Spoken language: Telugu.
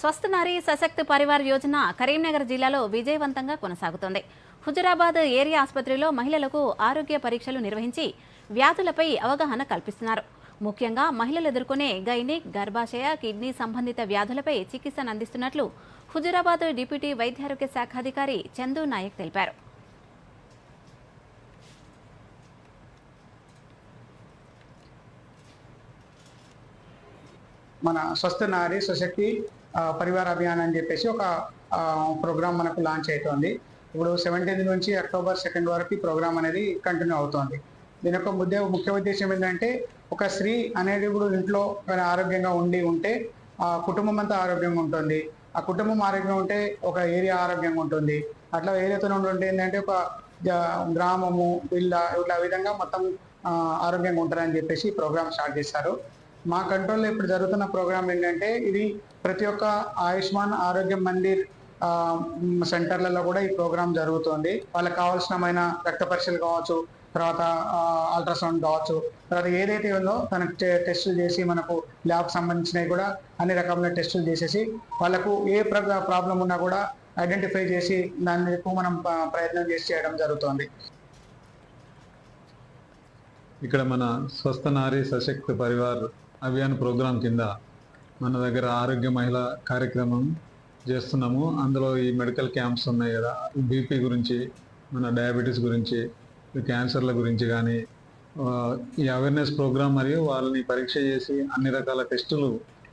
స్వస్థ నారీ సశక్తి పరివార్ యోజన కరీంనగర్ జిల్లాలో విజయవంతంగా కొనసాగుతోంది. హుజురాబాద్ ఏరియా ఆసుపత్రిలో మహిళలకు ఆరోగ్య పరీక్షలు నిర్వహించి వ్యాధులపై అవగాహన కల్పిస్తున్నారు. ముఖ్యంగా మహిళలు ఎదుర్కొనే గైనిక్ గర్భాశయ కిడ్నీ సంబంధిత వ్యాధులపై చికిత్సను అందిస్తున్నట్లు హుజురాబాద్ డిప్యూటీ వైద్యారోగ్య శాఖాధికారి చందు నాయక్ తెలిపారు. మన స్వస్థ నారి స్వశక్తి పరివార అభియాన్ అని చెప్పేసి ఒక ప్రోగ్రామ్ మనకు లాంచ్ అవుతోంది ఇప్పుడు సెవెంటీన్త్ నుంచి అక్టోబర్ సెకండ్ వరకు ఈ ప్రోగ్రామ్ అనేది కంటిన్యూ అవుతోంది. దీని యొక్క ముద్ద ముఖ్య ఉద్దేశం ఏంటంటే ఒక స్త్రీ అనేది ఇప్పుడు ఇంట్లో ఆరోగ్యంగా ఉండి ఉంటే ఆ కుటుంబం అంతా ఆరోగ్యంగా ఉంటుంది. ఆ కుటుంబం ఆరోగ్యంగా ఉంటే ఒక ఏరియా ఆరోగ్యంగా ఉంటుంది. అట్లా ఏరియాతో ఉంటుంటే ఏంటంటే ఒక గ్రామము ఇళ్ళ ఇట్లా విధంగా మొత్తం ఆరోగ్యంగా ఉంటారని చెప్పేసి ప్రోగ్రామ్ స్టార్ట్ చేశారు. మా కంట్రోల్లో ఇప్పుడు జరుగుతున్న ప్రోగ్రామ్ ఏంటంటే ఇది ప్రతి ఒక్క ఆయుష్మాన్ ఆరోగ్య మందిర్ సెంటర్లలో కూడా ఈ ప్రోగ్రామ్ జరుగుతుంది. వాళ్ళకి కావాల్సినమైన రక్త పరీక్షలు కావచ్చు తర్వాత అల్ట్రాసౌండ్ కావచ్చు తర్వాత ఏదైతే ఉందో తనకు టెస్టులు చేసి మనకు ల్యాబ్ సంబంధించినవి కూడా అన్ని రకముల టెస్టులు చేసేసి వాళ్ళకు ఏ ప్రాబ్లం ఉన్నా కూడా ఐడెంటిఫై చేసి దాన్ని ఎక్కువ మనం ప్రయత్నం చేసి చేయడం జరుగుతుంది. ఇక్కడ మన స్వస్థ నారీ సశక్త పరివార్ అభియాన్ ప్రోగ్రాం కింద మన దగ్గర ఆరోగ్య మహిళ కార్యక్రమం చేస్తున్నాము. అందులో ఈ మెడికల్ క్యాంప్స్ ఉన్నాయి కదా. బీపీ గురించి మన డయాబెటీస్ గురించి క్యాన్సర్ల గురించి కానీ ఈ అవేర్నెస్ ప్రోగ్రాం మరియు వాళ్ళని పరీక్ష చేసి అన్ని రకాల టెస్టులు